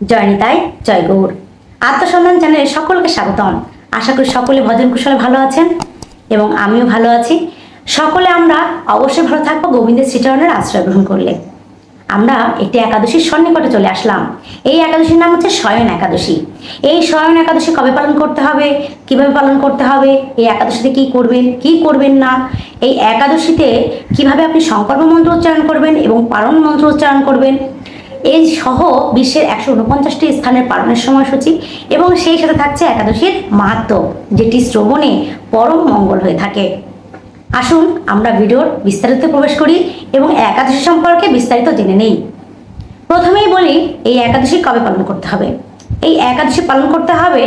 জয় নিতাই জয় গৌর। আত্মসন্ধান চ্যানেলে সকলকে স্বাগতম। আশা করি সকলে ভজন কুশলে ভালো আছেন এবং আমিও ভালো আছি। সকলে আমরা অবশ্যই ভালো থাকব গোবিন্দের শ্রীচরণের আশ্রয় গ্রহণ করলে। আমরা একটি একাদশীর সন্নিকটে চলে আসলাম। এই একাদশীর নাম হচ্ছে শয়ন একাদশী। এই শয়ন একাদশী কবে পালন করতে হবে? কীভাবে পালন করতে হবে? এই একাদশীতে কি করবেন? কি করবেন না? এই একাদশীতে কীভাবে আপনি সংকল্প মন্ত্র উচ্চারণ করবেন এবং পালন মন্ত্র উচ্চারণ করবেন? এই সহ বিশ্বের একশো উনপঞ্চাশটি স্থানের পালনের সময়সূচি এবং সেই সাথে থাকছে একাদশীর মাহাত্ম, যেটি শ্রবণে পরম মঙ্গল হয়ে থাকে। আসুন আমরা ভিডিওর বিস্তারিত প্রবেশ করি এবং একাদশী সম্পর্কে বিস্তারিত জেনে নেই। প্রথমেই বলি, এই একাদশী কবে পালন করতে হবে? এই একাদশী পালন করতে হবে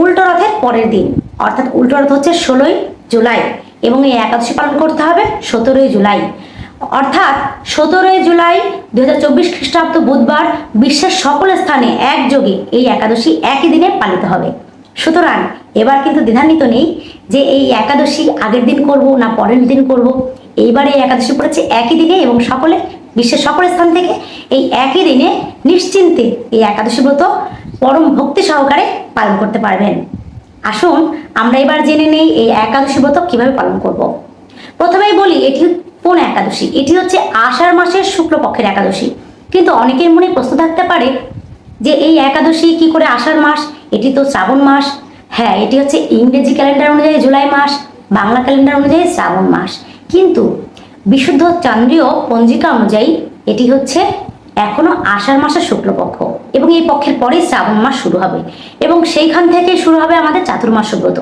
উল্টো রথের পরের দিন, অর্থাৎ উল্টো রথ হচ্ছে ষোলোই জুলাই এবং এই একাদশী পালন করতে হবে সতেরোই জুলাই। অর্থাৎ সতেরোই জুলাই দু হাজার চব্বিশ খ্রিস্টাব্দ বুধবার বিশ্বের সকল স্থানে একযোগে এই একাদশী একই দিনে পালিত হবে। সুতরাং এবার কিন্তু দ্বিধান্বিত নেই যে এই একাদশী আগের দিন করব না পরের দিন করব। এইবার এই একাদশী পড়েছে একই দিনে এবং সকলে, বিশ্বের সকল স্থান থেকে এই একই দিনে নিশ্চিন্তে এই একাদশী ব্রত পরম ভক্তি সহকারে পালন করতে পারবেন। আসুন আমরা এবার জেনে নেই এই একাদশী ব্রত কীভাবে পালন করব। প্রথমেই বলি, এটি কোন একাদশী? এটি হচ্ছে আষাঢ় মাসের শুক্লপক্ষের একাদশী। কিন্তু অনেকের মনে প্রশ্ন থাকতে পারে যে এই একাদশী কি করে আষাঢ় মাস? এটি তো শ্রাবণ মাস। হ্যাঁ এটি হচ্ছে ইংরেজি ক্যালেন্ডার অনুযায়ী জুলাই মাস, বাংলা ক্যালেন্ডার অনুযায়ী শ্রাবণ মাস। কিন্তু বিশুদ্ধ চান্দ্রীয় পঞ্জিকা অনুযায়ী এটি হচ্ছে এখনও আষাঢ় মাসের শুক্লপক্ষ এবং এই পক্ষের পরেই শ্রাবণ মাস শুরু হবে এবং সেইখান থেকে শুরু হবে আমাদের চাতুর্মাস ব্রত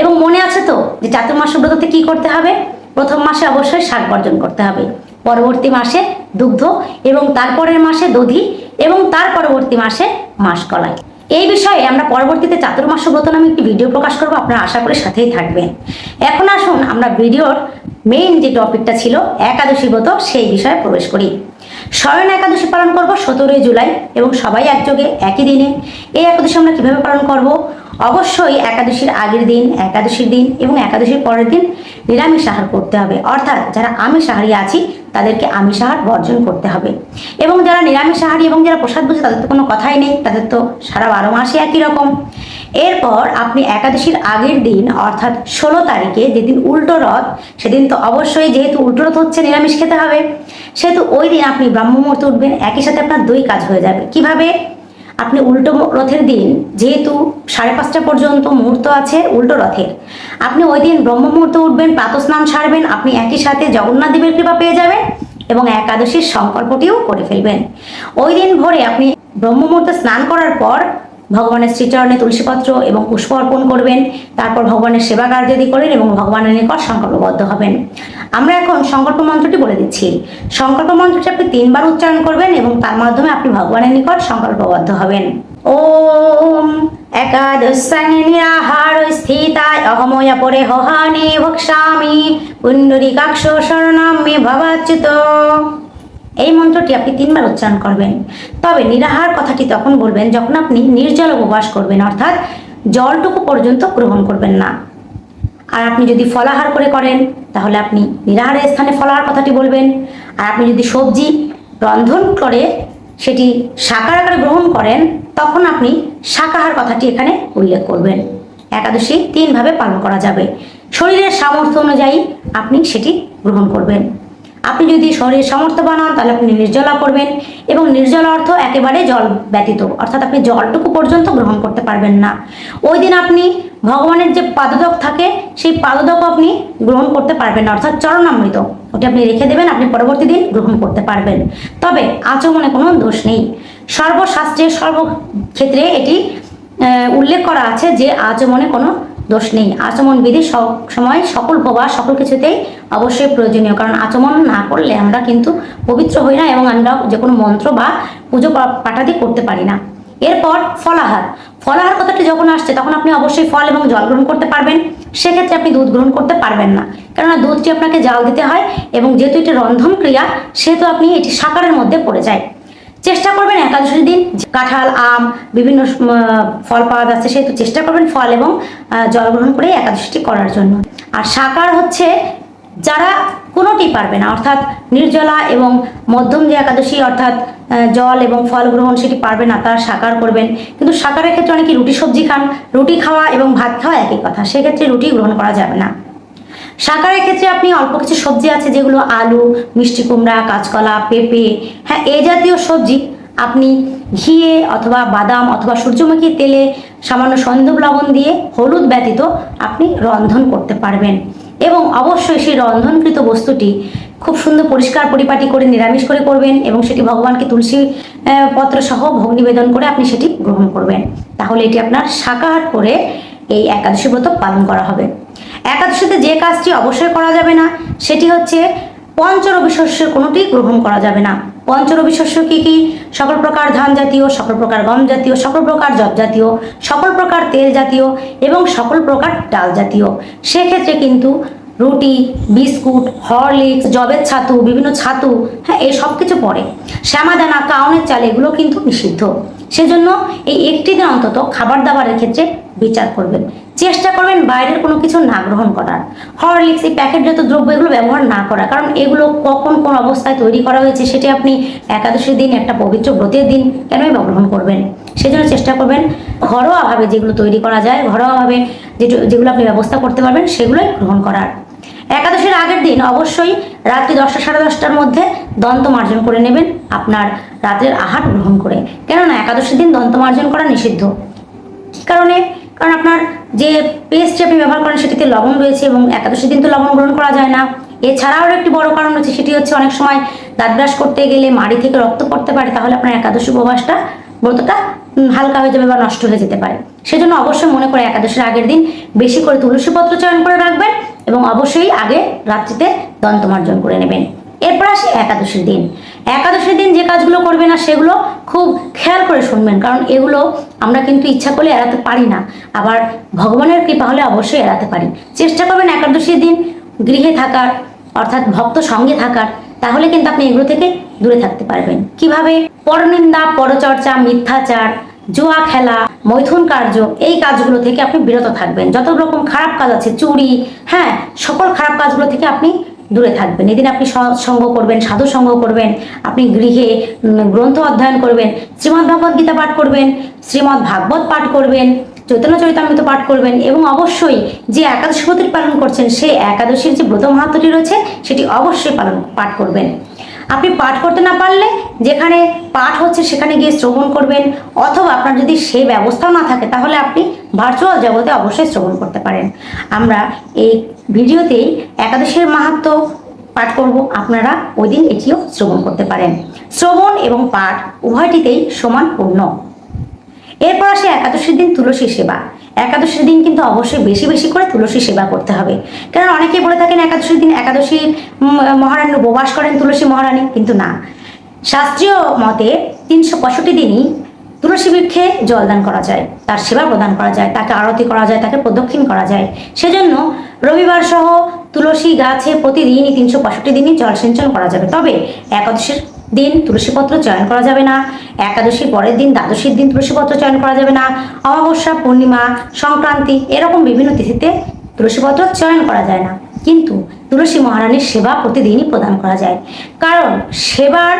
এবং মনে আছে তো যে চাতুর্মাস ব্রততে কি করতে হবে? প্রথম মাসে অবশ্যই শাক বর্জন করতে হবে। পরবর্তী মাসে দুগ্ধ এবং তারপরের মাসে দধি এবং তার পরবর্তী মাসে মাস কলাই এই বিষয়ে আমরা পরবর্তীতে চাতুর্মাস্য ব্রত নামে একটি ভিডিও প্রকাশ করব, আপনারা আশা করে সাথেই থাকবেন। এখন আসুন আমরা ভিডিওর মেইন যে টপিকটা ছিল একাদশী ব্রত, সেই বিষয়ে প্রবেশ করি। স্বয়ন একাদশী পালন করব সতেরোই জুলাই এবং সবাই একযোগে, একই দিনে। এই একাদশী আমরা কীভাবে পালন করব? অবশ্যই একাদশীর আগের দিন, একাদশীর দিন এবং একাদশীর পরের দিন নিরামিষ আহার করতে হবে। অর্থাৎ যারা আমিষ আহারী আছি, তাদেরকে আমিষ আহার বর্জন করতে হবে। এবং যারা নিরামিষ আহারী এবং যারা প্রসাদ বুঝে, তাদের তো কোনো কথাই নেই। তাদের তো সারা বারো মাসে একই রকম। এরপর আপনি একাদশীর আগের দিন, অর্থাৎ ষোলো তারিখে যেদিন উল্টো রথ, সেদিন তো অবশ্যই যেহেতু উল্টো রথ হচ্ছে, নিরামিষ খেতে হবে। সেহেতু ওই দিন আপনি ব্রাহ্ম মুহূর্তে উঠবেন, একই সাথে আপনার দুই কাজ হয়ে যাবে। কীভাবে? আপনি উল্টো রথের দিন, যেহেতু সাড়ে পাঁচটা পর্যন্ত মুহূর্ত আছে উল্টো রথের, আপনি ওই দিন ব্রহ্ম মুহূর্তে উঠবেন প্রাতস্নান সারবেন, আপনি একই সাথে জগন্নাথ দেবের কৃপা পেয়ে যাবেন এবং একাদশীর সংকল্পটিও করে ফেলবেন। ওই দিন ভোরে আপনি ব্রহ্ম মুহূর্তে স্নান করার পর ভগবানের শ্রীচরণে তুলসীপত্র এবং পুষ্প অর্পণ করবেন। তারপর ভগবানের সেবা কার্যাদি করেন এবং ভগবানের নিকট সংকল্পবদ্ধ হবেন। আমরা এখন সংকল্প মন্ত্রটি বলে দিচ্ছি। সংকল্প মন্ত্রটি আপনি তিনবার উচ্চারণ করবেন এবং তার মাধ্যমে আপনি ভগবানের নিকট সংকল্পবদ্ধ হবেন। ওম একাদশানি নিরাহার স্থিতায় অহময় পরে হহানি ভক্ষামি পুণ্ডরিকাক্ষ শরণাম মে ভবাচ্যুত। এই মন্ত্রটি আপনি তিনবার উচ্চারণ করবেন। তবে নিরাহার কথাটি তখন বলবেন যখন আপনি নির্জল উপবাস করবেন, অর্থাৎ জলটুকু পর্যন্ত গ্রহণ করবেন না। আর আপনি যদি ফলাহার করে করেন, তাহলে আপনি নিরাহারের স্থানে ফলাহার কথাটি বলবেন। আর আপনি যদি সবজি রন্ধন করে সেটি শাকার আকারে গ্রহণ করেন, তখন আপনি শাকাহার কথাটি এখানে উল্লেখ করবেন। একাদশী তিনভাবে পালন করা যাবে। শরীরের সামর্থ্য অনুযায়ী আপনি সেটি গ্রহণ করবেন। আপনি যদি শরীর সামর্থ্য বানান, তাহলে আপনি নির্জলা করবেন এবং নির্জলা অর্থ একেবারে জল ব্যতীত, অর্থাৎ আপনি জলটুকু পর্যন্ত গ্রহণ করতে পারবেন না। ওই দিন আপনি ভগবানের যে পাদদক থাকে, সেই পাদদক আপনি গ্রহণ করতে পারবেন না, অর্থাৎ চরণামৃত। ওটি আপনি রেখে দেবেন, আপনি পরবর্তী দিন গ্রহণ করতে পারবেন। তবে আচমনে কোনো দোষ নেই। সর্বশাস্ত্রে সর্বক্ষেত্রে এটি উল্লেখ করা আছে যে আচমনে কোনো দোষ নেই। আচমন বিধি সময় সকল প্রবাস সকল কিছুতেই অবশ্যই প্রয়োজনীয়। কারণ আচমন না করলে আমরা কিন্তু পবিত্র হই না এবং আমরা যে কোনো মন্ত্র বা পুজো পা- পাঠাদি করতে পারি না। এরপর ফলাহার। ফলাহার কথাটি যখন আসছে, তখন আপনি অবশ্যই ফল এবং জল গ্রহণ করতে পারবেন। সেক্ষেত্রে আপনি দুধ গ্রহণ করতে পারবেন না। কেননা দুধটি আপনাকে জাল দিতে হয় এবং যেহেতু এটি রন্ধন ক্রিয়া সেহেতু আপনি এটি সাকারের মধ্যে পড়ে যায়। চেষ্টা করবেন একাদশীর দিন, কাঁঠাল, আম, বিভিন্ন ফল পাওয়া যাচ্ছে, সেহেতু চেষ্টা করবেন ফল এবং জল গ্রহণ করে একাদশীটি করার জন্য। আর সাকার হচ্ছে যারা কোনোটি পারবে না, অর্থাৎ নির্জলা এবং মধ্যম যে একাদশী, অর্থাৎ জল এবং ফল গ্রহণ সেটি পারবে না, তারা সাকার করবেন। কিন্তু সাকারের ক্ষেত্রে অনেকে রুটি সবজি খান, রুটি খাওয়া এবং ভাত খাওয়া একই কথা, সেক্ষেত্রে রুটি গ্রহণ করা যাবে না। সাকারের ক্ষেত্রে আপনি অল্প কিছু সবজি আছে, যেগুলো আলু, মিষ্টি কুমড়া, কাঁচকলা, পেঁপে হ্যাঁ এই জাতীয় সবজি আপনি ঘিয়ে অথবা বাদাম অথবা সূর্যমুখী তেলে সামান্য সন্দব লবণ দিয়ে হলুদ ব্যতীত আপনি রন্ধন করতে পারবেন। এবং অবশ্যই সেই রন্ধনকৃত বস্তুটি খুব সুন্দর পরিষ্কার পরিপাটি করে, নিরামিষ করে করবেন এবং সেটি ভগবানকে তুলসী পত্র সহ ভোগ নিবেদন করে আপনি সেটি গ্রহণ করবেন। তাহলে এটি আপনার শাকাহার করে এই একাদশী ব্রত পালন করা হবে। একাদশীতে যে কাজটি অবশ্যই করা যাবে না, সেটি হচ্ছে পঞ্চরবি শস্যের কোনোটি গ্রহণ করা যাবে না। পঞ্চরবি শস্য কী কী? সকল প্রকার ধান জাতীয়, সকল প্রকার গম জাতীয়, সকল প্রকার জব জাতীয়, সকল প্রকার তেল জাতীয় এবং সকল প্রকার ডাল জাতীয়। সেক্ষেত্রে কিন্তু রুটি, বিস্কুট, হরলিক্স জবের ছাতু, বিভিন্ন ছাতু হ্যাঁ এই সব কিছু পড়ে। শ্যামাদানা, কাউনের চাল, এগুলো কিন্তু নিষিদ্ধ। সেজন্য এই একটি দিন অন্তত খাবার দাবারের ক্ষেত্রে বিচার করবেন। চেষ্টা করবেন বাইরের কোনো কিছু না গ্রহণ করার। হরলিক্স, এই প্যাকেটজাত দ্রব্য এগুলো ব্যবহার না করা কারণ এগুলো কখন কোন অবস্থায় তৈরি করা হয়েছে সেটি আপনি একাদশীর দিন, একটা পবিত্র ব্রতের দিন কেনই বা গ্রহণ করবেন? সেজন্য চেষ্টা করবেন ঘরোয়াভাবে যেগুলো তৈরি করা যায়, ঘরোয়াভাবে যেগুলো আপনি ব্যবস্থা করতে পারবেন সেগুলোই গ্রহণ করার। একাদশীর আগের দিন অবশ্যই রাত্রি দশটা, সাড়ে দশটার মধ্যে দন্ত মার্জন করে নেবেন আপনার রাতের আহার গ্রহণ করে। কেননা একাদশীর দিন দন্ত মার্জন করা নিষিদ্ধ। কী কারণে? কারণ আপনার যে পেস্ট আপনি ব্যবহার করেন সেটিতে লবণ রয়েছে এবং একাদশী দিন তো লবণ গ্রহণ করা যায় না। এছাড়াও একটি বড় কারণ হচ্ছে সেটি হচ্ছে অনেক সময় দাঁত ব্রাশ করতে গেলে মাড়ি থেকে রক্ত পড়তে পারে, তাহলে আপনার একাদশী উপবাসটা ব্রতটা হালকা হয়ে যাবে বা নষ্ট হয়ে যেতে পারে। সেজন্য অবশ্যই মনে করে একাদশীর আগের দিন বেশি করে তুলসী পত্র চয়ন করে রাখবেন। এবং অবশ্যই আগে রাত্রিতে দন্তমার্জন করে নেবেন। এরপর আসি একাদশীর দিন। একাদশীর দিন যে কাজগুলো করবে না, সেগুলো খুব খেয়াল করে শুনবেন, কারণ এগুলো আমরা কিন্তু ইচ্ছা করলে এড়াতে পারি না। আবার ভগবানের কৃপা হলে অবশ্যই এড়াতে পারি। চেষ্টা করবেন একাদশীর দিন গৃহে থাকার, অর্থাৎ ভক্ত সঙ্গে থাকার, তাহলে কিন্তু আপনি এগুলো থেকে দূরে থাকতে পারবেন। কীভাবে? পরনিন্দা, পরচর্চা, মিথ্যাচার জুয়া, খেলা, মৈথুন কার্য, এই কাজগুলো থেকে আপনি বিরত থাকবেন। যত রকম খারাপ কাজ আছে, চুরি হ্যাঁ সকল খারাপ কাজগুলো থেকে আপনি দূরে থাকবেন। এদিন আপনি সৎসঙ্গ করবেন সাধু সঙ্গ করবেন, আপনি গৃহে গ্রন্থ অধ্যয়ন করবেন, শ্রীমদ্ ভগবদ গীতা পাঠ করবেন, শ্রীমদ্ ভাগবত পাঠ করবেন, চৈতন্য চরিতামৃত পাঠ করবেন এবং অবশ্যই যে একাদশী পালন করছেন, সেই একাদশীর যে ব্রত মাহাত্মটি রয়েছে, সেটি অবশ্যই পালন, পাঠ করবেন। আপনি পাঠ করতে না পারলে যেখানে পাঠ হচ্ছে সেখানে গিয়ে শ্রবণ করবেন, অথবা আপনার যদি সেই ব্যবস্থা না থাকে, তাহলে আপনি ভার্চুয়াল জগতে অবশ্যই শ্রবণ করতে পারেন। আমরা এই ভিডিওতেই একাদশের মাহাত্ম পাঠ করব, আপনারা ওই দিন এটিও শ্রবণ করতে পারেন। শ্রবণ এবং পাঠ উভয়টিতেই সমান পূর্ণ। এরপর আসে একাদশীর দিন তুলসী সেবা। একাদশীর দিন কিন্তু অবশ্যই বেশি বেশি করে তুলসী সেবা করতে হবে। কারণ অনেকেই বলে থাকেন একাদশীর দিন একাদশীর মহারানী উপবাস করেন তুলসী মহারানী, কিন্তু না। শাস্ত্রীয় মতে তিনশো পঁয়ষট্টি দিনই তুলসী বৃক্ষে জলদান করা যায়, তার সেবা প্রদান করা যায়, তাকে আরতি করা যায়, তাকে প্রদক্ষিণ করা যায়। সেজন্য রবিবার সহ তুলসী গাছে প্রতিদিনই তিনশো পঁয়ষট্টি দিনই জল সিঞ্চন করা যাবে। তবে একাদশীর দিন তুলসীপত্র চয়ন করা যাবে না। একাদশীর পরের দিন দ্বাদশীর দিন তুলসীপত্র চয়ন করা যাবে না। অমাবস্যা, পূর্ণিমা, সংক্রান্তি এরকম বিভিন্ন তিথিতে তুলসীপত্র চয়ন করা যায় না। কিন্তু তুলসী মহারানীর সেবা প্রতিদিনই প্রদান করা যায়। কারণ সেবার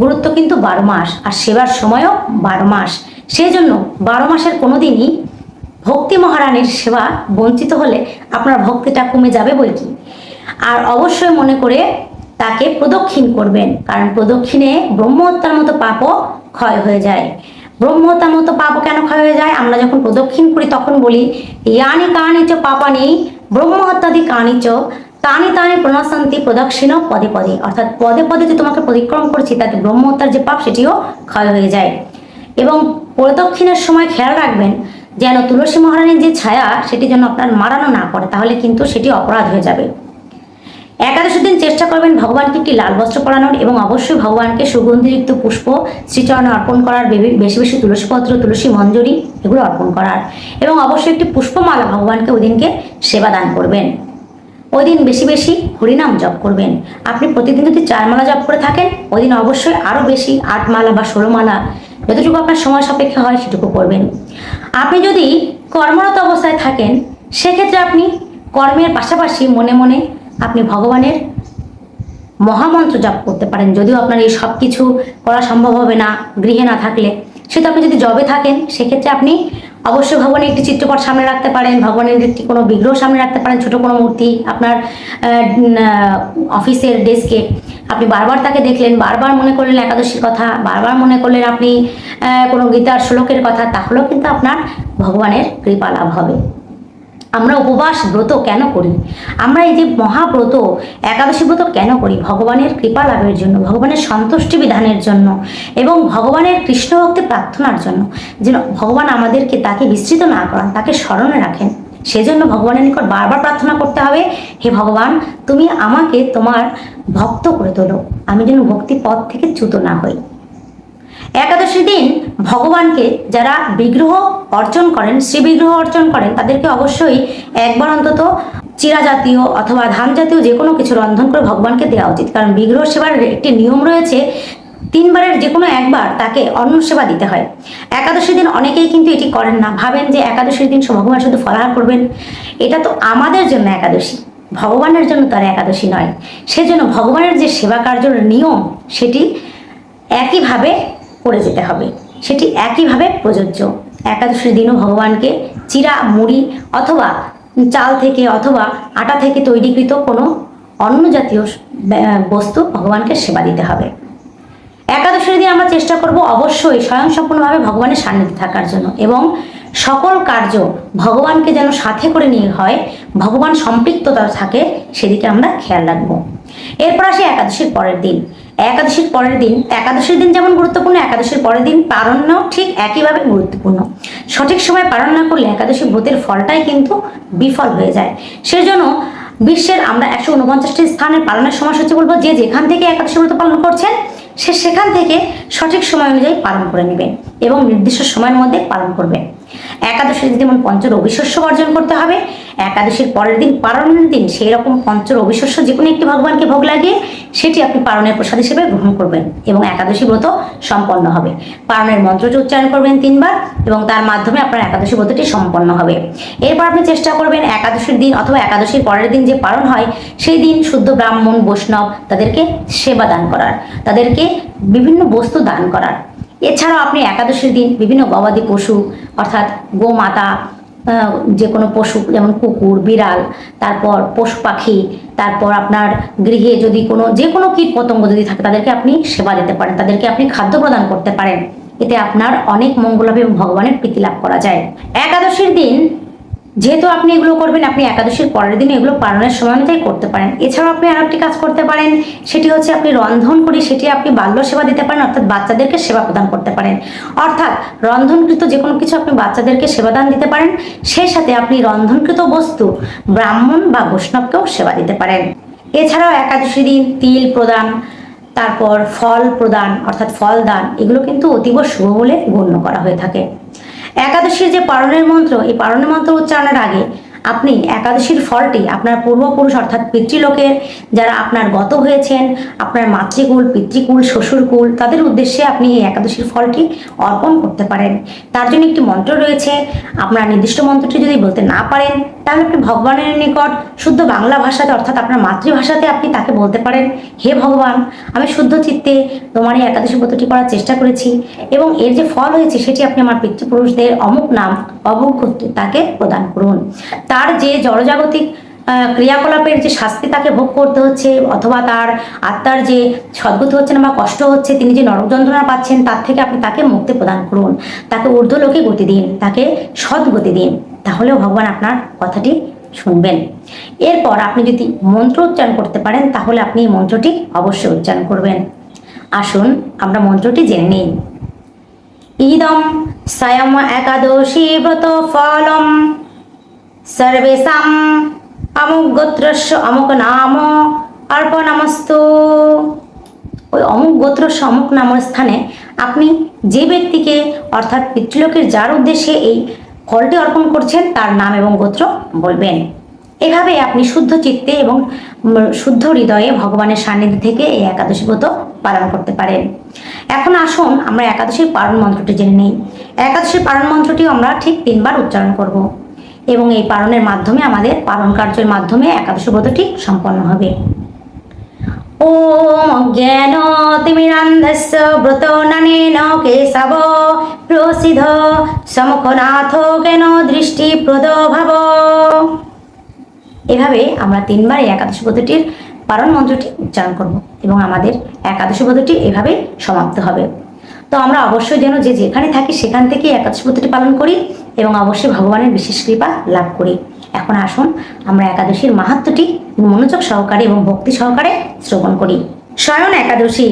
গুরুত্ব কিন্তু বারো মাস আর সেবার সময়ও বারো মাস। সেই জন্য বারো মাসের কোনো দিনই ভক্তি মহারানীর সেবা বঞ্চিত হলে আপনার ভক্তিটা কমে যাবে বই কি? আর অবশ্যই মনে করে তাকে প্রদক্ষিণ করবেন। কারণ প্রদক্ষিণে ব্রহ্ম হত্যার মতো পাপও ক্ষয় হয়ে যায়। ব্রহ্ম হত্যার মতো পাপও কেন ক্ষয় হয়ে যায়? আমরা যখন প্রদক্ষিণ করি তখন বলি, ইয়ানি কানি চ পাপানি ব্রহ্ম হত্যাদি কানি চ তানি তানি প্রণাশান্তি প্রদক্ষিণ পদে পদে। অর্থাৎ পদে পদে যে তোমাকে পরিক্রম করছি, তাতে ব্রহ্ম হত্যার যে পাপ সেটিও ক্ষয় হয়ে যায়। এবং প্রদক্ষিণের সময় খেয়াল রাখবেন, যেন তুলসী মহারানীর যে ছায়া সেটি যেন আপনার মারানো না পড়ে, তাহলে কিন্তু সেটি অপরাধ হয়ে যাবে। একাদশ দিন চেষ্টা করবেন ভগবানকে একটি লাল বস্ত্র পরানোর এবং অবশ্যই ভগবানকে সুগন্ধিযুক্ত পুষ্প, শ্রীচরণে অর্পণ করার বেশি বেশি তুলসীপত্র, তুলসী মঞ্জুরি এগুলো অর্পণ করার। এবং অবশ্যই একটি পুষ্পমালা ভগবানকে ওই দিনকে সেবা দান করবেন। ওই দিন বেশি বেশি হরিনাম জপ করবেন। আপনি প্রতিদিন যদি চার মালা জপ করে থাকেন, ওই দিন অবশ্যই আরও বেশি আট মালা বা ষোলো মালা যতটুকু আপনার সময় সাপেক্ষে হয় সেটুকু করবেন। আপনি যদি কর্মরত অবস্থায় থাকেন, সেক্ষেত্রে আপনি কর্মের পাশাপাশি মনে মনে আপনি ভগবানের মহামন্ত্র জপ করতে পারেন। যদিও আপনার এই সব কিছু করা সম্ভব হবে না, গৃহে না থাকলে। সেটা আপনি যদি জবে থাকেন, সেক্ষেত্রে আপনি অবশ্যই ভগবানের একটি চিত্রপট সামনে রাখতে পারেন, ভগবানের একটি কোনো বিগ্রহ সামনে রাখতে পারেন, ছোট কোনো মূর্তি আপনার অফিসের ডেস্কে। আপনি বারবার তাকে দেখলেন, বারবার মনে করলেন একাদশীর কথা, বারবার মনে করলেন আপনি কোনো গীতার শ্লোকের কথা, তাহলেও কিন্তু আপনার ভগবানের কৃপা লাভ হবে। আমরা উপবাস ব্রত কেন করি? আমরা এই যে মহাব্রত, একাদশী ব্রত কেন করি? ভগবানের কৃপা লাভের জন্য, ভগবানের সন্তুষ্টি বিধানের জন্য এবং ভগবানের কৃষ্ণ ভক্তি প্রার্থনার জন্য। যেন ভগবান আমাদেরকে তাকে বিস্তৃত না করান, তাকে স্মরণে রাখেন। সেজন্য ভগবানের নিকট বারবার প্রার্থনা করতে হবে, হে ভগবান, তুমি আমাকে তোমার ভক্ত করে তোলো। আমি যেন ভক্তি পথ থেকে চ্যুত না হই। একাদশী দিন ভগবানকে যারা বিগ্রহ অর্জন করেন, শ্রী বিগ্রহ অর্জন করেন, তাদেরকে অবশ্যই একবার অন্তত চিরা জাতীয় অথবা ধান জাতীয় যে কোনো কিছু রন্ধন করে ভগবানকে দেওয়া উচিত। কারণ বিগ্রহ সেবার একটি নিয়ম রয়েছে, তিনবারের যে কোনো একবার তাকে অন্ন সেবা দিতে হয়। একাদশী দিন অনেকেই কিন্তু এটি করেন না। ভাবেন যে একাদশীর দিন ভগবান শুধু ফলাহার করবেন। এটা তো আমাদের জন্য একাদশী। ভগবানের জন্য তার একাদশী নয়। সেজন্য ভগবানের যে সেবা কার্যের নিয়ম, সেটি একইভাবে করে যেতে হবে। সেটি একইভাবে প্রযোজ্য। একাদশীর দিনও ভগবানকে চিরা, মুড়ি অথবা চাল থেকে অথবা আটা থেকে তৈরিকৃত কোনো অন্য জাতীয় বস্তু ভগবানকে সেবা দিতে হবে। একাদশীর দিন আমরা চেষ্টা করব অবশ্যই স্বয়ংসম্পূর্ণভাবে ভগবানের সান্নিধ্যে থাকার জন্য এবং সকল কার্য ভগবানকে যেন সাথে করে নিয়ে হয়, ভগবান সম্পৃক্ততা থাকে, সেদিকে আমরা খেয়াল রাখব। এরপর আসি একাদশীর পরের দিন। একাদশীর পরের দিন, একাদশীর দিন যেমন গুরুত্বপূর্ণ, একাদশীর পরের দিন পারণ্য ঠিক একইভাবে গুরুত্বপূর্ণ। সঠিক সময় পালন না করলে একাদশী ব্রতের ফলটাই কিন্তু বিফল হয়ে যায়। সেজন্য বিশ্বের আমরা একশো উনপঞ্চাশটি স্থানের পালনের সময়সূচি বলব, যে যেখান থেকে একাদশী ব্রত পালন করছেন, সে সেখান থেকে সঠিক সময় অনুযায়ী পালন করে নেবেন এবং নির্দিষ্ট সময়ের মধ্যে পালন করবেন। একাদশীর যেমন পঞ্চ রবিশস্য অর্জন করতে হবে, একাদশীর পরের দিন পারণের দিন সেই রকম পঞ্চ রবিশস্য যে কোনো একটি ভগবানকে ভোগ লাগিয়ে সেটি আপনি পারণের প্রসাদ হিসেবে গ্রহণ করবেন এবং একাদশী ব্রত সম্পন্ন হবে। পারণের মন্ত্রটি উচ্চারণ করবেন তিনবার এবং তার মাধ্যমে আপনার একাদশী ব্রতটি সম্পন্ন হবে। এরপর আপনি চেষ্টা করবেন একাদশীর দিন অথবা একাদশীর পরের দিন যে পারণ হয়, সেই দিন শুদ্ধ ব্রাহ্মণ, বৈষ্ণব তাদেরকে সেবা দান করার, তাদেরকে বিভিন্ন বস্তু দান করার। এছাড়াও আপনি একাদশীর দিন বিভিন্ন গবাদি পশু, অর্থাৎ গোমাতা যে কোনো পশু, যেমন কুকুর, বিড়াল, তারপর পশু পাখি, তারপর আপনার গৃহে যদি কোনো যে কোনো কীট পতঙ্গ যদি থাকে, তাদেরকে আপনি সেবা দিতে পারেন, তাদেরকে আপনি খাদ্য প্রদান করতে পারেন। এতে আপনার অনেক মঙ্গল এবং ভগবানের প্রীতি লাভ করা যায়। একাদশীর দিন যেহেতু আপনি এগুলো করবেন, আপনি একাদশীর পরের দিন এগুলো পালনের সময় অনুযায়ী করতে পারেন। এছাড়াও আপনি আর একটি কাজ করতে পারেন, সেটি হচ্ছে আপনি রন্ধন করে সেটি আপনি বাল্য সেবা দিতে পারেন, অর্থাৎ বাচ্চাদেরকে সেবা প্রদান করতে পারেন। অর্থাৎ রন্ধনকৃত যে কোনো কিছু আপনি বাচ্চাদেরকে সেবাদান দিতে পারেন, সেই সাথে আপনি রন্ধনকৃত বস্তু ব্রাহ্মণ বা বৈষ্ণবকেও সেবা দিতে পারেন। এছাড়াও একাদশী দিন তিল প্রদান, তারপর ফল প্রদান, অর্থাৎ ফল দান, এগুলো কিন্তু অতীব শুভ বলে গণ্য করা হয়ে থাকে। একাদশীর যে পারণের মন্ত্র এই পারণের মন্ত্র উচ্চারণের আগে আপনি একাদশীর ফলটি আপনার পূর্বপুরুষ অর্থাৎ পিতৃলোকের, যারা আপনার গত হয়েছেন, আপনার মাতৃকুল, পিতৃকুল, শ্বশুরকুল, তাদের উদ্দেশ্যে আপনি এই একাদশীর ফলটি অর্পণ করতে পারেন। তার জন্য একটি মন্ত্র রয়েছে। আপনার নির্দিষ্ট মন্ত্রটি যদি বলতে না পারেন, তাহলে আপনি ভগবানের নিকট শুদ্ধ বাংলা ভাষাতে, অর্থাৎ আপনার মাতৃভাষাতে আপনি তাকে বলতে পারেন, হে ভগবান, আমি শুদ্ধ চিত্তে তোমার এই একাদশী ব্রতটি করার চেষ্টা করেছি এবং এর যে ফল হয়েছে, সেটি আপনি আমার পিতৃপুরুষদের অমুক নাম অবজ্ঞ তাকে প্রদান করুন। তার যে জড়জাগতিক ক্রিয়াকলাপের যে শাস্তি তাকে ভোগ করতে হচ্ছে, অথবা তার আত্মার যে সদ্গতি হচ্ছে না বা কষ্ট হচ্ছে, তিনি যে নরক যন্ত্রণা পাচ্ছেন, তার থেকে আপনি তাকে মুক্তি প্রদান করুন। তাকে ঊর্ধ্বলোকে গতি দিন, তাকে সদ্গতি দিন। তাহলেও ভগবান আপনার কথাটি শুনবেন। এরপর আপনি যদি মন্ত্র উচ্চারণ করতে পারেন, তাহলে আপনি এই মন্ত্রটি অবশ্যই উচ্চারণ করবেন। আসুন, আমরা মন্ত্রটি জেনে নিই। ইদম স্বয়ং একাদশী ব্রত ফলম। সর্বেশাম অমুক গোত্রস্য অমুক নাম অর্পণমস্তু ওই অমুক গোত্রস্য অমুক নামের স্থানে আপনি যে ব্যক্তিকে, অর্থাৎ পিতৃলোকের যার উদ্দেশ্যে এই ফলটি অর্পণ করছেন, তার নাম এবং গোত্র বলবেন। এভাবে আপনি শুদ্ধ চিত্তে এবং শুদ্ধ হৃদয়ে ভগবানের সান্নিধ্য থেকে এই একাদশী ব্রত পালন করতে পারেন। এখন আসুন আমরা একাদশীর পালন মন্ত্রটি জেনে নিই। একাদশীর পালন মন্ত্রটিও আমরা ঠিক তিনবার উচ্চারণ করব। এবং এই পালনের মাধ্যমে, আমাদের পালন কার্যের মাধ্যমে একাদশ ব্রতটি সম্পন্ন হবে। ও অজ্ঞান তিমিরান্ধস্য ব্রত নানেন কেশব প্রসিদ্ধ সমুখনাথ জ্ঞান দৃষ্টি প্রদভাব। এভাবে আমরা তিনবার এই একাদশ ব্রতটির পারণ মন্ত্রটি উচ্চারণ করব এবং আমাদের একাদশ ব্রতটি এভাবে সমাপ্ত হবে। তো আমরা অবশ্যই যেন যে যেখানে থাকি সেখান থেকে একাদশ পালন করি এবং অবশ্যই ভগবানের বিশেষ কৃপা লাভ করি। এখন আসুন, আমরা একাদশীর মাহাত্মটি মনোযোগ সহকারে এবং ভক্তি সহকারে শ্রবণ করি। স্বয়ন একাদশী।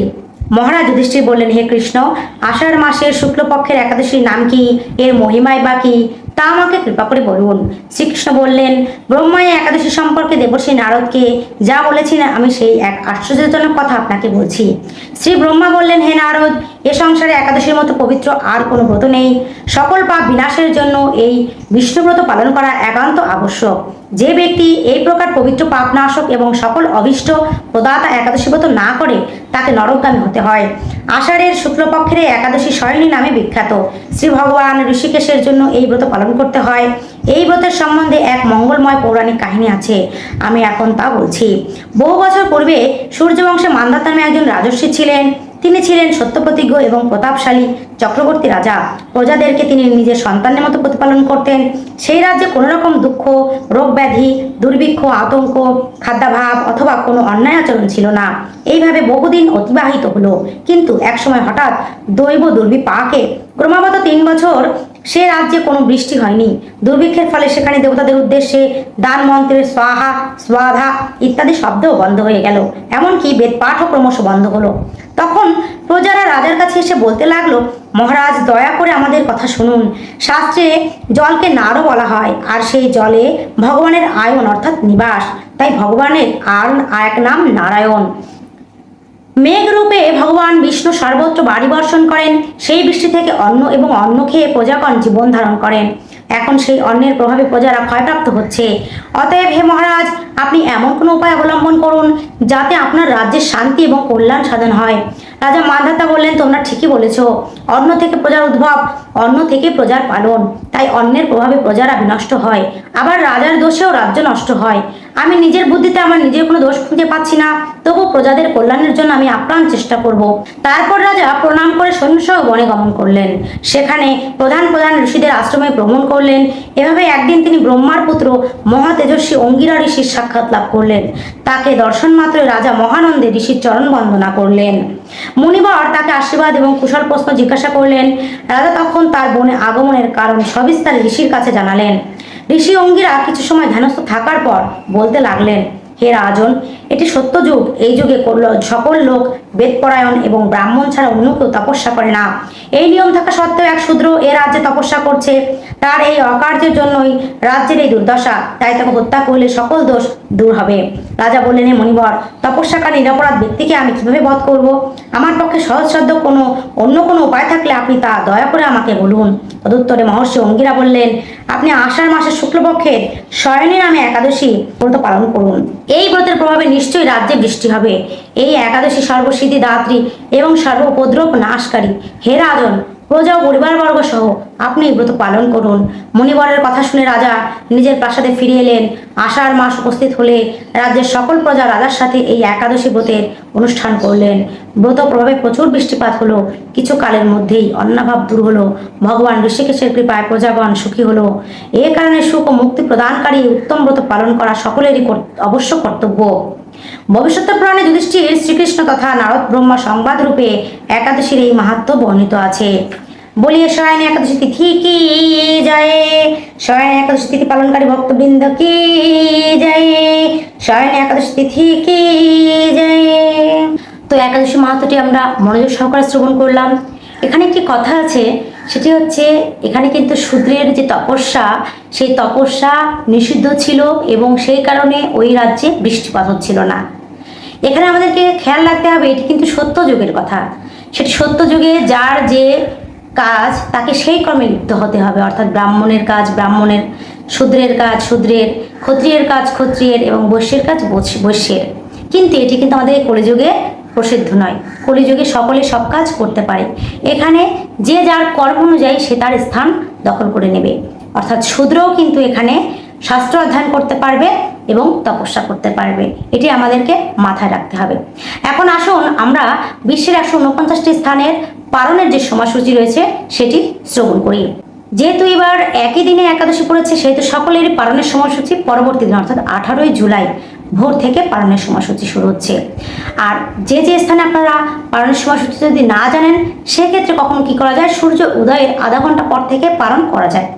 মহারাজ যুধিষ্ঠির বললেন, হে কৃষ্ণ, আষাঢ় মাসের শুক্লপক্ষের একাদশীর নাম কি? এর মহিমায় বা কি? তা আমাকে কৃপা করে বলুন। শ্রীকৃষ্ণ বললেন ব্রহ্মায় একাদশী সম্পর্কে দেবশ্রী নারদকে যা বলেছিলেন আমি সেই এক আশ্চর্যজনক কথা আপনাকে বলছি। শ্রী ব্রহ্মা বললেন, হে নারদ, এ সংসারে একাদশীর মতো পবিত্র আর কোনো ব্রত নেই। সকল পাপ বিনাশের জন্য এই বিষ্ণুব্রত পালন করা একান্ত আবশ্যক। যে ব্যক্তি এই প্রকার পবিত্র পাপনাশক এবং সকল অভিষ্ট প্রদাতা একাদশী ব্রত না করে, তাকে নরকগামী হতে হয়। আষাঢ়ের শুক্লপক্ষের একাদশী শয়নী নামে বিখ্যাত। শ্রী ভগবান ঋষিকেশের জন্য এই ব্রত পালন করতে হয়। এই ব্রতের সম্বন্ধে এক মঙ্গলময় পৌরাণিক কাহিনী আছে। আমি এখন তা বলছি। বহু বছর পূর্বে সূর্যবংশে মান্দাতা নামে একজন রাজস্বী ছিলেন। তিনি ছিলেন সত্যপ্রতিজ্ঞ এবং প্রতাপশালী চক্রবর্তী রাজা। প্রজাদেরকে তিনি নিজের সন্তানের মতো প্রতিপালন করতেন। সেই রাজ্যে কোনো রকম দুঃখ রোগ ব্যাধি দুর্ভিক্ষ, আতঙ্ক, খাদ্যাভাব অথবা কোনো অন্যায় আচরণ ছিল না। এইভাবে বহুদিন অতিবাহিত হলো। কিন্তু একসময় হঠাৎ দৈব দুর্বিপাকে ক্রমাগত তিন বছর সে রাজ্যে কোনো বৃষ্টি হয়নি। দুর্ভিক্ষের ফলে সেখানে দেবতাদের উদ্দেশ্যে দান মন্ত্রের স্বাহা, স্বাধা ইত্যাদি শব্দও বন্ধ হয়ে গেল। এমনকি বেদ পাঠও ক্রমশ বন্ধ হলো। তখন প্রজারা রাজার কাছে এসে বলতে লাগল, মহারাজ, দয়া করে আমাদের কথা শুনুন। শাস্ত্রে জলকে নারও বলা হয়, আর সেই জলে ভগবানের আয়ন অর্থাৎ নিবাস। তাই ভগবানের আর এক নাম নারায়ণ। মেঘরূপে ভগবান বিষ্ণু সর্বত্র বাড়ি বর্ষণ করেন। সেই বৃষ্টি থেকে অন্ন এবং অন্ন খেয়ে প্রজাগণ জীবন ধারণ করেন। এখন সেই অন্নের প্রভাবে প্রজারা ক্ষয়প্রাপ্ত হচ্ছে। অতএব হে মহারাজ, আপনি এমন কোনো উপায় অবলম্বন করুন যাতে আপনার রাজ্যের শান্তি এবং কল্যাণ সাধন হয়। রাজা মান্ধাতা বললেন, তোমরা ঠিকই বলেছ। অন্ন থেকে প্রজার উদ্ভব, অন্ন থেকে প্রজার পালন। তাই অন্নের প্রভাবে প্রজারা বিনষ্ট হয়। আবার রাজার দোষেও রাজ্য নষ্ট হয়। আমি নিজের বুদ্ধিতে আমার নিজের কোনো দোষ খুঁজে পাচ্ছি না। তবু প্রজাদের কল্যাণের জন্য আমি আপ্রাণ চেষ্টা করব। তারপর রাজা প্রণাম করে সৈন্যসহ বনে গমন করলেন। সেখানে প্রধান প্রধান ঋষিদের আশ্রমে ভ্রমণ করলেন। এভাবে একদিন তিনি ব্রহ্মার পুত্র মহা তেজস্বী অঙ্গিরা ঋষির সাক্ষাৎ লাভ করলেন। তাকে দর্শন মাত্র রাজা মহানন্দে ঋষির চরণ বন্দনা করলেন। মুনিবর তাকে আশীর্বাদ এবং কুশল প্রশ্ন জিজ্ঞাসা করলেন। রাজা তখন তার বনে আগমনের কারণ সবিস্তারে ঋষির কাছে জানালেন। ঋষি অঙ্গিরা কিছু সময় ধ্যানস্থ থাকার পর বলতে লাগলেন, হে রাজন, এটি সত্য যুগ। এই যুগে সকল লোক বেদপরায়ণ এবং ব্রাহ্মণ ছাড়া অন্য কেউ তপস্যা করে না। এই নিয়ম থাকা সত্ত্বেও এক শূদ্র এ রাজ্যে তপস্যা করছে। তার এই অকার্যের জন্যই রাজ্যের এই দুর্দশা। তাই তাকে হত্যা করলে সকল দোষ দূর হবে। রাজা বললেন, হে মণিবর, তপস্যাকারী নিরাপরাধ ব্যক্তিকে আমি কীভাবে বধ করব? আমার পক্ষে সহজসাধ্য কোনো, অন্য কোনো উপায় থাকলে আপনি তা দয়া করে আমাকে বলুন। তদুত্তরে মহর্ষি অঙ্গিরা বললেন, আপনি আষাঢ় মাসের শুক্লপক্ষের শয়নী নামে একাদশী ব্রত পালন করুন। এই ব্রতের প্রভাবে নিশ্চয়ই রাজ্যে বৃষ্টি হবে। এই একাদশী সর্বসিদ্ধি, দাত্রী এবং সর্বোপদ্রব নাশকারী। হে রাজন প্রজা ও পরিবারবর্গ সহ আপনি ব্রত পালন করুন। মণিবরের কথা শুনে রাজা নিজের প্রাসাদে ফিরে এলেন। আষাঢ় মাস উপস্থিত হলে রাজ্যের সকল প্রজা রাজার সাথে এই একাদশী ব্রতের অনুষ্ঠান করলেন। ব্রত প্রভাবে প্রচুর বৃষ্টিপাত হলো। কিছু কালের মধ্যেই অন্নাভাব দূর হলো। ভগবান ঋষিকেশের কৃপায় প্রজাগণ সুখী হলো। এ কারণে সুখ ও মুক্তি প্রদানকারী উত্তম ব্রত পালন করা সকলেরই অবশ্য কর্তব্য। ভবিষ্যৎ পুরাণে যুধিষ্ঠির শ্রীকৃষ্ণ তথা নারদ ব্রহ্মা সংবাদ রূপে একাদশীর এই মাহাত্ম বর্ণিত আছে। বলিয়ে শয়নে একাদশী তিথি কি যায়? শয়নে একাদশী তিথি পালনকারী ভক্তবৃন্দ কি যায়? শয়নে একাদশী তিথি কি যায়? তো একাদশী মাহাত্মটি আমরা মনোযোগ সহকারে শ্রবণ করলাম। এখানে একটি কথা আছে সেটি হচ্ছে, এখানে কিন্তু শূদ্রের যে তপস্যা, সেই তপস্যা নিষিদ্ধ ছিল এবং সেই কারণে ওই রাজ্যে বৃষ্টিপাত হচ্ছিল না। এখানে আমাদেরকে খেয়াল রাখতে হবে, এটি কিন্তু সত্য যুগের কথা। সেটি সত্য যুগে যার যে কাজ, তাকে সেই কর্মে লিপ্ত হতে হবে। অর্থাৎ ব্রাহ্মণের কাজ, ব্রাহ্মণের, শূদ্রের কাজ, শূদ্রের, ক্ষত্রিয়ের কাজ ক্ষত্রিয়ের এবং বৈশ্যের কাজ বৈশ্য- বৈশ্যের। কিন্তু এটি কিন্তু আমাদের কলিযুগে প্রসিদ্ধ নয়। কলিযুগে সকলে সব কাজ করতে পারে। এখানে যে যার কর্ম অনুযায়ী সে তার স্থান দখল করে নেবে। অর্থাৎ শূদ্রও কিন্তু এখানে শাস্ত্র অধ্যয়ন করতে পারবে এবং তপস্যা করতে পারবে। এটি আমাদেরকে মাথায় রাখতে হবে। এখন আসুন আমরা বিশ্বের একশো উনপঞ্চাশটি স্থানের পালনের যে সময়সূচি রয়েছে, সেটি শ্রবণ করি। যেহেতু এবার একই দিনে একাদশী পড়েছে, সেহেতু সকলেরই পালনের সময়সূচি পরবর্তী দিন, অর্থাৎ আঠারোই জুলাই। ভোর থেকে পালনের সময়সূচি শুরু হচ্ছে। আর যে যে স্থানে আপনারা পালনের সময়সূচি যদি না জানেন, সেক্ষেত্রে কখন কি করা যায়? সূর্য উদয়ের আধা ঘণ্টা পর থেকে পালন করা যায়।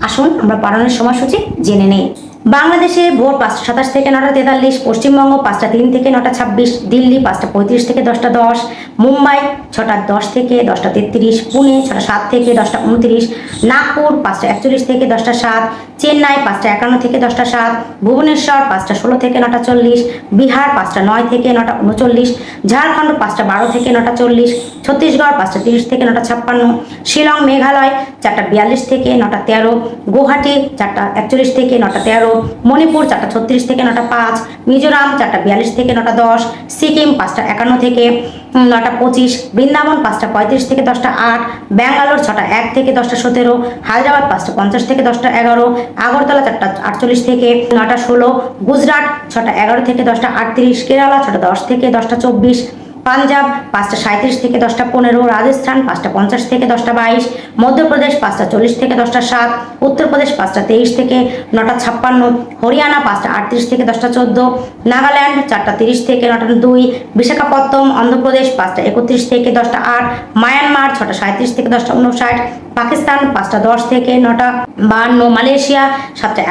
আসুন, আমরা পালনের সময়সূচি জেনে নেই। বাংলাদেশে ভোর পাঁচটা সাতাশ থেকে নটা তেতাল্লিশ, পশ্চিমবঙ্গ পাঁচটা তিন থেকে নটা ছাব্বিশ, দিল্লি পাঁচটা পঁয়ত্রিশ থেকে দশটা দশ, মুম্বাই ছটা দশ থেকে দশটা তেত্রিশ, পুনে ছটা সাত থেকে দশটা উনত্রিশ, নাগপুর পাঁচটা একচল্লিশ থেকে দশটা সাত, চেন্নাই পাঁচটা একান্ন থেকে দশটা সাত, ভুবনেশ্বর পাঁচটা ষোলো থেকে নটা চল্লিশ, বিহার পাঁচটা নয় থেকে নটা উনচল্লিশ, ঝাড়খণ্ড পাঁচটা বারো থেকে নটা চল্লিশ, ছত্তিশগড় পাঁচটা তিরিশ থেকে নটা ছাপ্পান্ন, শিলং, মেঘালয় চারটা বিয়াল্লিশ থেকে নটা তেরো, গুয়াহাটি চারটা একচল্লিশ থেকে নটা তেরো, মণিপুর চারটা ছত্রিশ থেকে নটা পাঁচ, মিজোরাম চারটা বিয়াল্লিশ থেকে নটা দশ, সিকিম পাঁচটা একান্ন থেকে নটা পঁচিশ, বৃন্দাবন পাঁচটা পঁয়ত্রিশ থেকে দশটা আট, ব্যাঙ্গালোর ছটা এক থেকে দশটা সতেরো, হায়দ্রাবাদ পাঁচটা পঞ্চাশ থেকে দশটা এগারো, আগরতলা চারটা আটচল্লিশ থেকে নটা ষোলো, গুজরাট ছটা এগারো থেকে দশটা আটত্রিশ, কেরালা ছটা দশ থেকে দশটা চব্বিশ পাঞ্জাব, পাঁচটা সাঁত্রিশ থেকে দশটা পনেরো, রাজস্থান পাঁচটা পঞ্চাশ থেকে দশটা বাইশ, মধ্যপ্রদেশ পাঁচটা চল্লিশ থেকে দশটা সাত, উত্তরপ্রদেশ পাঁচটা তেইশ থেকে নটা ছাপ্পান্ন, হরিয়ানা পাঁচটা আটত্রিশ থেকে দশটা চোদ্দ, নাগাল্যান্ড চারটা তিরিশ থেকে নটা দুই বিশাখাপত্তম অন্ধ্রপ্রদেশ পাঁচটা একত্রিশ থেকে দশটা আট, মায়ানমার ছটা সাঁত্রিশ থেকে দশটা উনষাট পাকিস্তান, পাঁচটা দশ থেকে নটা বাহান্ন মালয়েশিয়া, সাতটা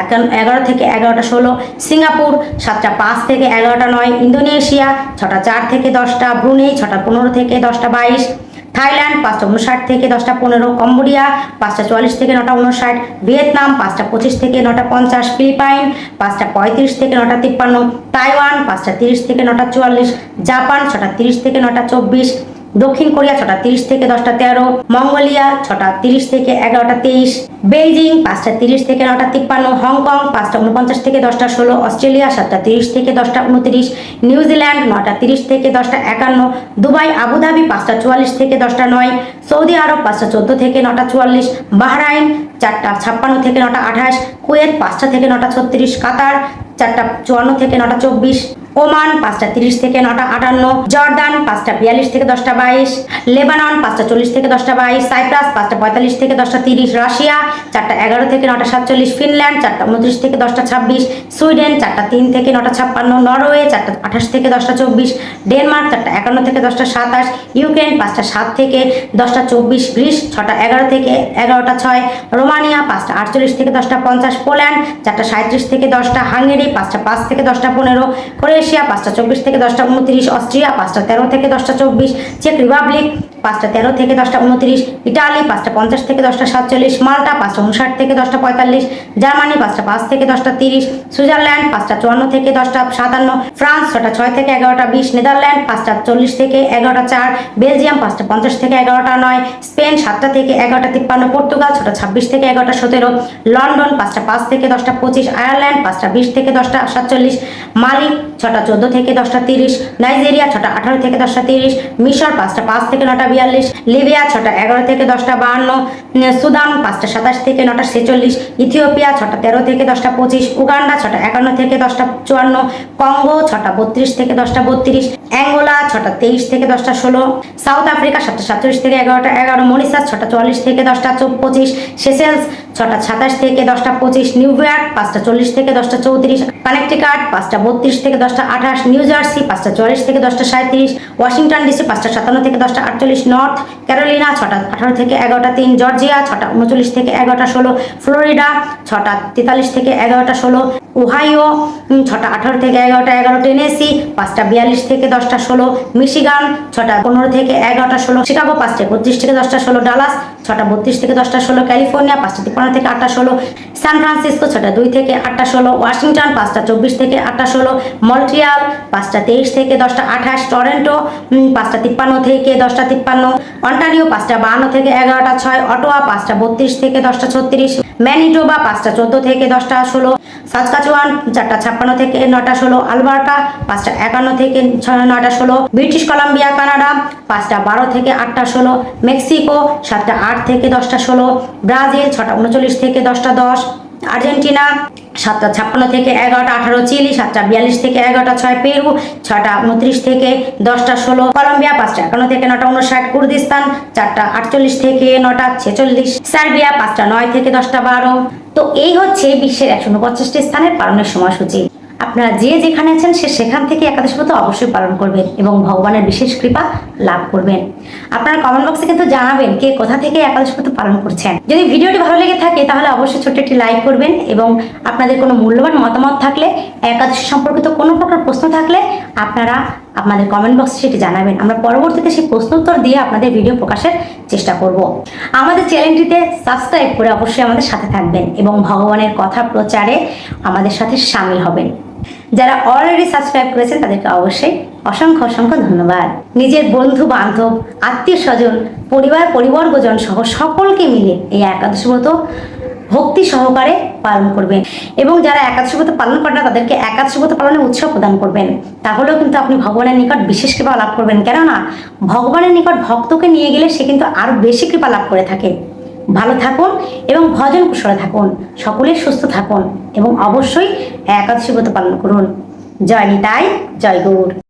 এগারো থেকে এগারোটা ষোলো, সিঙ্গাপুর, সাতটা পাঁচ থেকে এগারোটা নয়, ইন্দোনেশিয়া, ছটা চার থেকে দশটা, ব্রুনেই ছটা পনেরো থেকে দশটা বাইশ, থাইল্যান্ড, পাঁচটা উনষাট থেকে দশটা পনেরো, কম্বোডিয়া, পাঁচটা চুয়াল্লিশ থেকে নটা উনষাট ভিয়েতনাম, পাঁচটা পঁচিশ থেকে নটা পঞ্চাশ, ফিলিপাইন, পাঁচটা পঁয়ত্রিশ থেকে নটা তিপ্পান্ন, তাইওয়ান, পাঁচটা তিরিশ থেকে নটা চুয়াল্লিশ, জাপান, ছটা তিরিশ থেকে নটা চব্বিশ দক্ষিণ কোরিয়া ছটা তিরিশ থেকে দশটা তেরো, মঙ্গোলিয়া ছটা তিরিশ থেকে এগারোটা তেইশ, বেইজিং পাঁচটা তিরিশ থেকে নটা তিপ্পান্ন, হংকং পাঁচটা উনপঞ্চাশ থেকে দশটা ষোলো, অস্ট্রেলিয়া সাতটা তিরিশ থেকে দশটা উনত্রিশ নিউজিল্যান্ড নটা তিরিশ থেকে দশটা একান্ন, দুবাই আবুধাবি পাঁচটা চুয়াল্লিশ থেকে দশটা নয়, সৌদি আরব পাঁচটা চোদ্দ থেকে নটা চুয়াল্লিশ, বাহরাইন চারটা ছাপ্পান্ন থেকে নটা আঠাশ, কুয়েত পাঁচটা থেকে নটা ছত্রিশ, কাতার চারটা চুয়ান্ন থেকে নটা চব্বিশ ওমান, পাঁচটা তিরিশ থেকে নটা আটান্ন, জর্দান, পাঁচটা বিয়াল্লিশ থেকে দশটা বাইশ, লেবানন, পাঁচটা চল্লিশ থেকে দশটা বাইশ, সাইপ্রাস, পাঁচটা পঁয়তাল্লিশ থেকে দশটা তিরিশ, রাশিয়া, চারটা এগারো থেকে নটা সাতচল্লিশ, ফিনল্যান্ড, চারটা উনত্রিশ থেকে দশটা ছাব্বিশ, সুইডেন, চারটা তিন থেকে নটা ছাপ্পান্ন, নরওয়ে, চারটা আঠাশ থেকে দশটা চব্বিশ, ডেনমার্ক, চারটা একান্ন থেকে দশটা সাতাশ, ইউক্রেন, পাঁচটা সাত থেকে দশটা চব্বিশ, গ্রিস, ছটা এগারো থেকে এগারোটা ছয়, রোমানিয়া, পাঁচটা আটচল্লিশ থেকে দশটা পঞ্চাশ, পোল্যান্ড, চারটা সাঁত্রিশ থেকে দশটা, হাঙ্গেরি, পাঁচটা পাঁচ থেকে দশটা পনেরো, ক্রোয়েশিয়া পাঁচটা চব্বিশ থেকে দশটা উনত্রিশ অস্ট্রিয়া পাঁচটা তেরো থেকে দশটা চব্বিশ চেক রিপাবলিক পাঁচটা তেরো থেকে দশটা উনত্রিশ, ইটালি পাঁচটা পঞ্চাশ থেকে দশটা সাতচল্লিশ, মাল্টা পাঁচটা উনষাট থেকে দশটা পঁয়তাল্লিশ, জার্মানি পাঁচটা পাঁচ থেকে দশটা তিরিশ, সুইজারল্যান্ড পাঁচটা চুয়ান্ন থেকে দশটা সাতান্ন, ফ্রান্স ছটা ছয় থেকে এগারোটা বিশ, নেদারল্যান্ড পাঁচটা চল্লিশ থেকে এগারোটা চার, বেলজিয়াম পাঁচটা পঞ্চাশ থেকে এগারোটা নয়, স্পেন সাতটা থেকে এগারোটা তিপ্পান্ন, পর্তুগাল ছটা ছাব্বিশ থেকে এগারোটা সতেরো, লন্ডন পাঁচটা পাঁচ থেকে দশটা পঁচিশ, আয়ারল্যান্ড পাঁচটা বিশ থেকে দশটা সাতচল্লিশ, মালি ছটা চোদ্দ থেকে দশটা তিরিশ, নাইজেরিয়া ছটা আঠারো থেকে দশটা তিরিশ, মিশর পাঁচটা পাঁচ থেকে নটা বিয়াল্লিশ, লিবিয়া ছটা এগারো থেকে দশটা বাহান্ন সুদান পাঁচটা সাতাশ থেকে নটা ছেচল্লিশ, ইথিওপিয়া ছটা তেরো থেকে দশটা পঁচিশ, উগান্ডা ছটা একান্ন থেকে দশটা চুয়ান্ন, কঙ্গো ছটা বত্রিশ থেকে দশটা বত্রিশ, অ্যাঙ্গোলা ছটা তেইশ থেকে দশটা ষোলো, সাউথ আফ্রিকা সাতটা সাতচল্লিশ থেকে এগারোটা এগারো, মরিশাস ছটা চুয়াল্লিশ থেকে দশটা পঁচিশ, সেসেলস ছটা সাতাশ থেকে দশটা পঁচিশ নিউ ইয়র্ক, পাঁচটা চল্লিশ থেকে দশটা চৌত্রিশ কানেকটিকাট পাঁচটা বত্রিশ থেকে দশটা আঠাশ নিউ জার্সি, পাঁচটা চুয়াল্লিশ থেকে দশটা সাঁত্রিশ ওয়াশিংটন ডিসি, পাঁচটা সাতান্ন থেকে দশটা আটচল্লিশ নর্থ ক্যারোলিনা, ছটা আঠারো থেকে এগারোটা তিন জর্জিয়া, ছটা উনচল্লিশ থেকে এগারোটা ষোলো ফ্লোরিডা, ছটা তেতাল্লিশ থেকে এগারোটা ষোলো ওহাইও ছটা আঠারো থেকে এগারোটা এগারো টেনেসি, পাঁচটা বিয়াল্লিশ থেকে দশটা ষোলো মিশিগান, ছটা পনেরো থেকে এগারোটা ষোলো শিকাগো, পাঁচটা বত্রিশ থেকে দশটা ষোলো ডালাস, ছটা বত্রিশ থেকে দশটা ষোলো ক্যালিফোর্নিয়া, পাঁচটা তিপ্পান্ন থেকে আটটা ষোলো। সান ফ্রান্সিসকো ছটা দুই থেকে আটটা ষোলো। ওয়াশিংটন পাঁচটা চব্বিশ থেকে আটটা ষোলো। মল্ট্রিয়াল পাঁচটা তেইশ থেকে দশটা আঠাশ। টরেন্টো পাঁচটা তিপ্পান্ন থেকে দশটা তিপ্পান্ন। অন্টারিও পাঁচটা বান্ন থেকে এগারোটা ছয়। অটোয়া পাঁচটা বত্রিশ থেকে দশটা ছত্রিশ। ম্যানিটোবা পাঁচটা চোদ্দ থেকে দশটা ষোলো। সাজকাচুয়ান চারটা ছাপ্পান্ন থেকে নটা ষোলো আলবার্টা, পাঁচটা একান্ন থেকে নটা ষোলো ব্রিটিশ কলাম্বিয়া, কানাডা, পাঁচটা বারো থেকে আটটা ষোলো মেক্সিকো, সাতটা আট থেকে দশটা ষোলো ব্রাজিল, ছটা উনচল্লিশ থেকে দশটা দশ আর্জেন্টিনা, সাতটা ছাপ্পান্ন থেকে এগারোটা আঠারো চিলি, সাতটা বিয়াল্লিশ থেকে এগারোটা ছয় পেরু, ছটা উনত্রিশ থেকে দশটা ষোলো কলম্বিয়া, পাঁচটা একান্ন থেকে নটা উনষাট কুর্দিস্তান, চারটা আটচল্লিশ থেকে নটা ছেচল্লিশ সার্বিয়া, পাঁচটা নয় থেকে দশটা বারো তো এই হচ্ছে বিশ্বের একশো উনপঞ্চাশটি স্থানের পালনের সময়সূচি। আপনারা যে যেখানে আছেন, সে সেখান থেকে একাদশ ব্রত অবশ্যই পালন করবেন এবং ভগবানের বিশেষ কৃপা লাভ করবেন। আপনারা কমেন্ট বক্সে কিন্তু জানাবেন কে কোথা থেকে একাদশ ব্রত পালন করছেন। যদি ভিডিওটি ভালো লেগে থাকে, তাহলে অবশ্যই ছোট্ট একটি লাইক করবেন এবং আপনাদের কোনো মূল্যবান মতামত থাকলে, একাদশী সম্পর্কিত কোনো প্রকার প্রশ্ন থাকলে আপনারা আপনাদের কমেন্ট বক্সে সেটি জানাবেন। আমরা পরবর্তীতে সেই প্রশ্ন উত্তর দিয়ে আপনাদের ভিডিও প্রকাশের চেষ্টা করব। আমাদের চ্যানেলটিতে সাবস্ক্রাইব করে অবশ্যই আমাদের সাথে থাকবেন এবং ভগবানের কথা প্রচারে আমাদের সাথে সামিল হবেন। যারা অলরেডি সাবস্ক্রাইব করেছেন, তাদেরকে অবশ্যই অসংখ্য অসংখ্য ধন্যবাদ। নিজের বন্ধু, বান্ধব, আত্মীয় স্বজন, পরিবার, পরিবর্গজন সহ সকলকে মিলে এই একাদশ ব্রত ভক্তি সহকারে পালন করবেন। এবং যারা একাদশী পালন করে না, তাদেরকে একাদশী পালনের উৎসব প্রদান করবেন। তাহলেও কিন্তু আপনি ভগবানের নিকট বিশেষ কৃপা লাভ করবেন। কেননা, ভগবানের নিকট ভক্তকে নিয়ে গেলে সে কিন্তু আরও বেশি কৃপা লাভ করে থাকে। ভালো থাকুন এবং ভজন কুশলে থাকুন। সকলে সুস্থ থাকুন এবং অবশ্যই একাদশী পালন করুন। জয় নিতাই, জয় গৌর।